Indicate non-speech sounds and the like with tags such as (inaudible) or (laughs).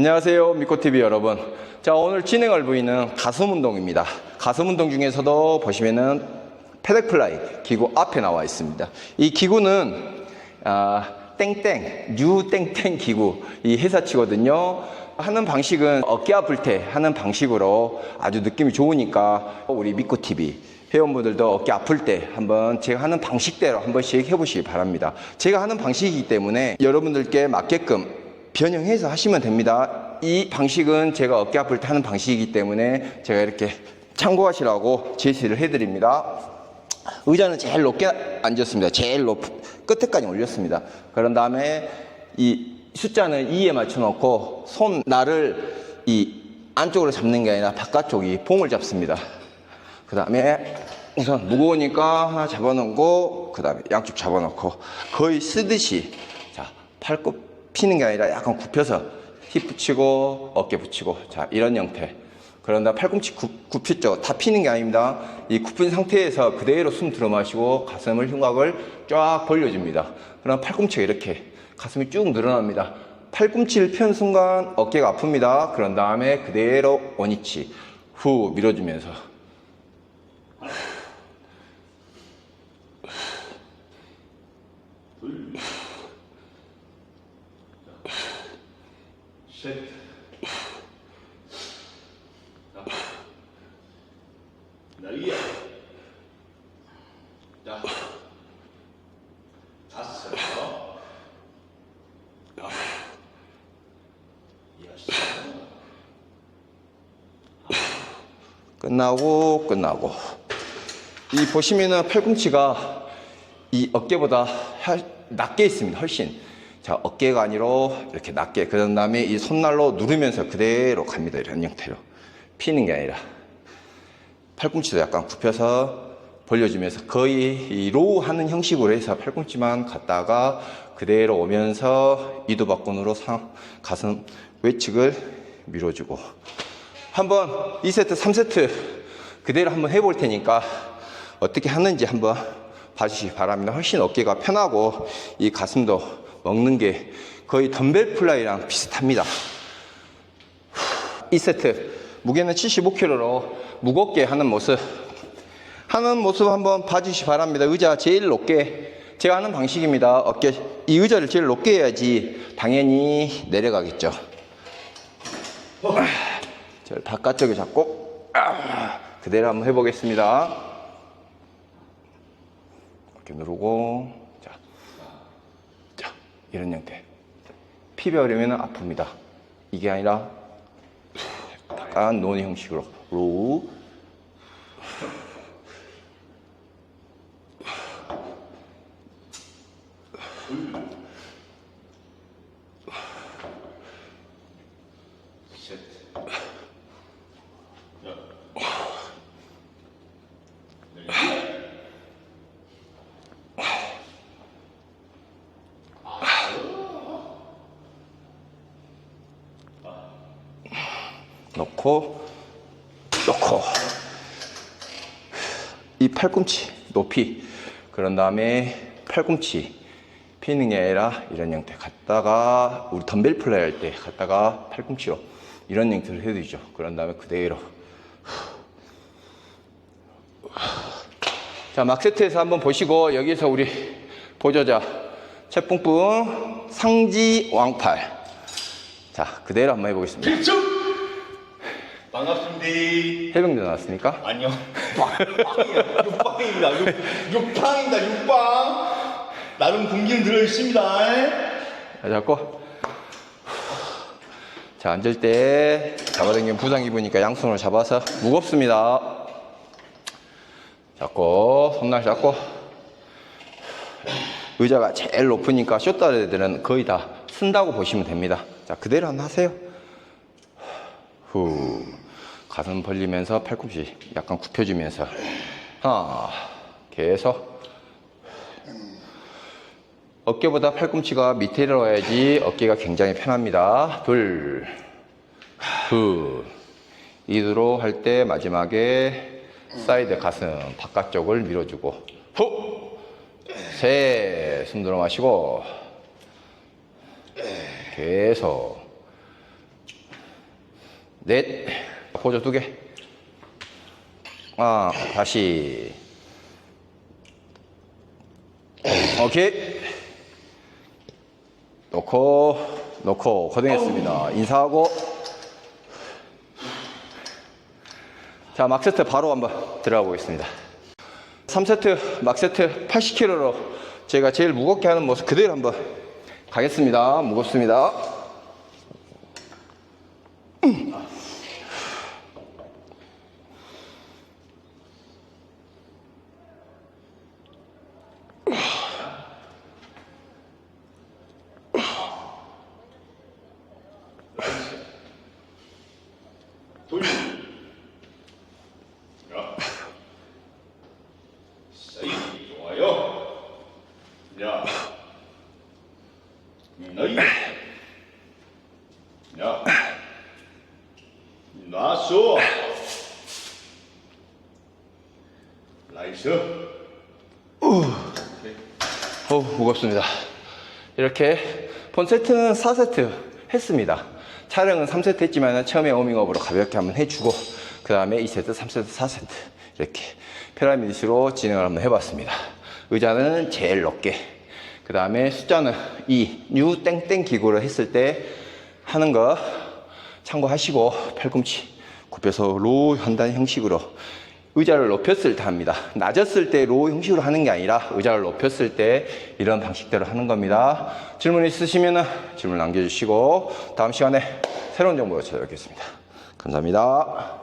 안녕하세요. 미코TV 여러분. 자, 오늘 진행할 부위는 가슴 운동입니다. 가슴 운동 중에서도 보시면은 페덱플라이 기구 앞에 나와 있습니다. 이 기구는, 아, 땡땡, 뉴 땡땡 기구, 이 회사치거든요. 하는 방식은 어깨 아플 때 하는 방식으로 아주 느낌이 좋으니까 우리 미코TV 회원분들도 어깨 아플 때 한번 제가 하는 방식대로 한 번씩 해보시기 바랍니다. 제가 하는 방식이기 때문에 여러분들께 맞게끔 변형해서 하시면 됩니다. 이 방식은 제가 어깨 아플 때 하는 방식이기 때문에 제가 이렇게 참고하시라고 제시를 해드립니다. 의자는 제일 높게 앉았습니다. 제일 높, 끝에까지 올렸습니다. 그런 다음에 이 숫자는 2에 맞춰놓고 손, 날을 이 안쪽으로 잡는 게 아니라 바깥쪽이 봉을 잡습니다. 그 다음에 우선 무거우니까 하나 잡아놓고 그 다음에 양쪽 잡아놓고 거의 쓰듯이 자 팔꿈 피는 게 아니라 약간 굽혀서 힙 붙이고 어깨 붙이고 자 이런 형태. 그런 다음 팔꿈치 굽, 굽혔죠. 다 피는 게 아닙니다. 이 굽힌 상태에서 그대로 숨 들어 마시고 가슴을 흉곽을 쫙 벌려줍니다. 그럼 팔꿈치가 이렇게 가슴이 쭉 늘어납니다. 팔꿈치를 편 순간 어깨가 아픕니다. 그런 다음에 그대로 원위치 후 밀어주면서 셋. 날려. 자. 다섯. 여섯. 끝나고 끝나고 이 보시면은 팔꿈치가 이 어깨보다 할- 낮게 있습니다 훨씬 자 어깨가 아니라 이렇게 낮게 그런 다음에 이 손날로 누르면서 그대로 갑니다 이런 형태로. 피는 게 아니라. 팔꿈치도 약간 굽혀서 벌려주면서 거의 이 로우 하는 형식으로 해서 팔꿈치만 갔다가 그대로 오면서 이두 박근으로 상 가슴 외측을 밀어주고. 한번 2세트, 3세트 그대로 한번 해볼 테니까 어떻게 하는지 한번 봐주시기 바랍니다. 훨씬 어깨가 편하고 이 가슴도 먹는 게 거의 덤벨 플라이랑 비슷합니다. 2세트 무게는 75kg로 무겁게 하는 모습 하는 모습 한번 봐주시 기 바랍니다. 의자 제일 높게 제가 하는 방식입니다. 어깨 이 의자를 제일 높게 해야지 당연히 내려가겠죠. 저 바깥쪽에 잡고 아, 그대로 한번 해보겠습니다. 이렇게 누르고 이런 형태. 피벼려면 아픕니다. 이게 아니라 약간 노니 형식으로 로우 넣고 넣고. 이 팔꿈치 높이 그런 다음에 팔꿈치 피는 게 아니라 이런 형태. 갔다가 우리 덤벨 플레이 할 때 갔다가 팔꿈치로 이런 형태를 해주죠. 그런 다음에 그대로. 자 막세트에서 한번 보시고 여기서 우리 보조자 채뿡뿡 상지 왕팔. 자 그대로 한번 해보겠습니다! 반갑습니다. 해병대 나왔습니까? 아니요. (laughs) 빵이야. 육빵입니다. 육, 육빵입니다. 육빵. 나름 공기는 들어있습니다. 자, 잡고. 자, 앉을 때 잡아당기면 부상 입으니까 양손으로 잡아서 무겁습니다. 잡고, 손날 잡고. 의자가 제일 높으니까 쇼다레들은 거의 다 쓴다고 보시면 됩니다. 자, 그대로 한번 하세요. 후. 가슴 벌리면서 팔꿈치 약간 굽혀주면서. 하나. 계속. 어깨보다 팔꿈치가 밑에 내려와야지 어깨가 굉장히 편합니다. 둘, 후. 이두로 할 때 마지막에 사이드 가슴 바깥쪽을 밀어주고 후. 셋. 숨 들어 마시고 계속 넷. 보조 두 개. 아, 다시. 오케이. 놓고, 놓고, 고생했습니다. 인사하고. 자, 막세트 바로 한번 들어가 보겠습니다. 3세트, 막세트 80kg로 제가 제일 무겁게 하는 모습 그대로 한번 가겠습니다. 무겁습니다. 돌. 야. 사이 좋아요. 야. 너희. 야. 놨어. 나이스. 어우, 무겁습니다. 이렇게 본 세트는 4세트 했습니다. 촬영은 3세트 했지만 처음에 워밍업으로 가볍게 한번 해주고 그 다음에 2세트, 3세트, 4세트 이렇게 피라미드식으로 진행을 한번 해봤습니다. 의자는 제일 높게 그 다음에 숫자는 2, 뉴 땡땡 기구를 했을 때 하는 거 참고하시고 팔꿈치 굽혀서 로우 한단 형식으로 의자를 높였을 때 합니다. 낮았을 때 로우 형식으로 하는 게 아니라 의자를 높였을 때 이런 방식대로 하는 겁니다. 질문 있으시면 질문 남겨주시고 다음 시간에 새로운 정보로 찾아뵙겠습니다. 감사합니다.